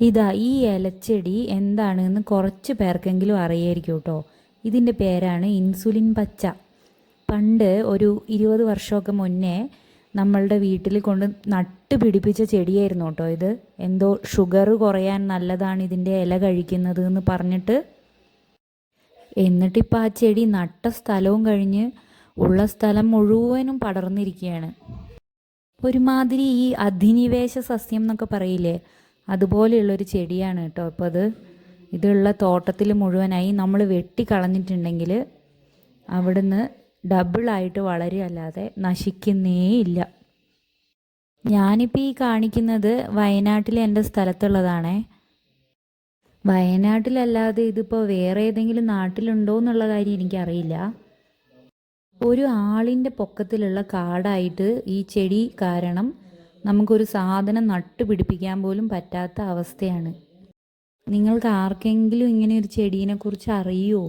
ഇതാ ഈ ഇലച്ചെടി എന്താണെന്ന് കുറച്ച് പേർക്കെങ്കിലും അറിയായിരിക്കും കേട്ടോ. ഇതിന്റെ പേരാണ് ഇൻസുലിൻ പച്ച. പണ്ട് ഒരു ഇരുപത് വർഷമൊക്കെ മുന്നേ നമ്മളുടെ വീട്ടിൽ കൊണ്ട് നട്ട് പിടിപ്പിച്ച ചെടിയായിരുന്നു കേട്ടോ ഇത്. എന്തോ ഷുഗർ കുറയാൻ നല്ലതാണ് ഇതിന്റെ ഇല കഴിക്കുന്നത് എന്ന് പറഞ്ഞിട്ട്. എന്നിട്ടിപ്പോൾ ആ ചെടി നട്ട സ്ഥലവും കഴിഞ്ഞ് ഉള്ള സ്ഥലം മുഴുവനും പടർന്നിരിക്കുകയാണ്. ഒരുമാതിരി ഈ അധിനിവേശ സസ്യം എന്നൊക്കെ പറയില്ലേ? അതുപോലെയുള്ളൊരു ചെടിയാണ് കേട്ടോ. ഇപ്പോൾ അത് ഇതുള്ള തോട്ടത്തിൽ മുഴുവനായി നമ്മൾ വെട്ടി വെട്ടിക്കളഞ്ഞിട്ടുണ്ടെങ്കിൽ അവിടുന്ന് ഡബിളായിട്ട് വളരുകയല്ലാതെ നശിക്കുന്നേ ഇല്ല. ഞാനിപ്പോൾ ഈ കാണിക്കുന്നത് വയനാട്ടിലെ എന്റെ സ്ഥലത്തുള്ളതാണേ. വയനാട്ടിലല്ലാതെ ഇതിപ്പോൾ വേറെ ഏതെങ്കിലും നാട്ടിലുണ്ടോ എന്നുള്ള കാര്യം എനിക്കറിയില്ല. ഒരു ആളിന്റെ പൊക്കത്തിലുള്ള കാടായിട്ട് ഈ ചെടി കാരണം നമുക്കൊരു സാധനം നട്ടുപിടിപ്പിക്കാൻ പോലും പറ്റാത്ത അവസ്ഥയാണ്. നിങ്ങൾക്ക് ആർക്കെങ്കിലും ഇങ്ങനെ ഒരു ചെടിയെക്കുറിച്ച് കുറിച്ച് അറിയുമോ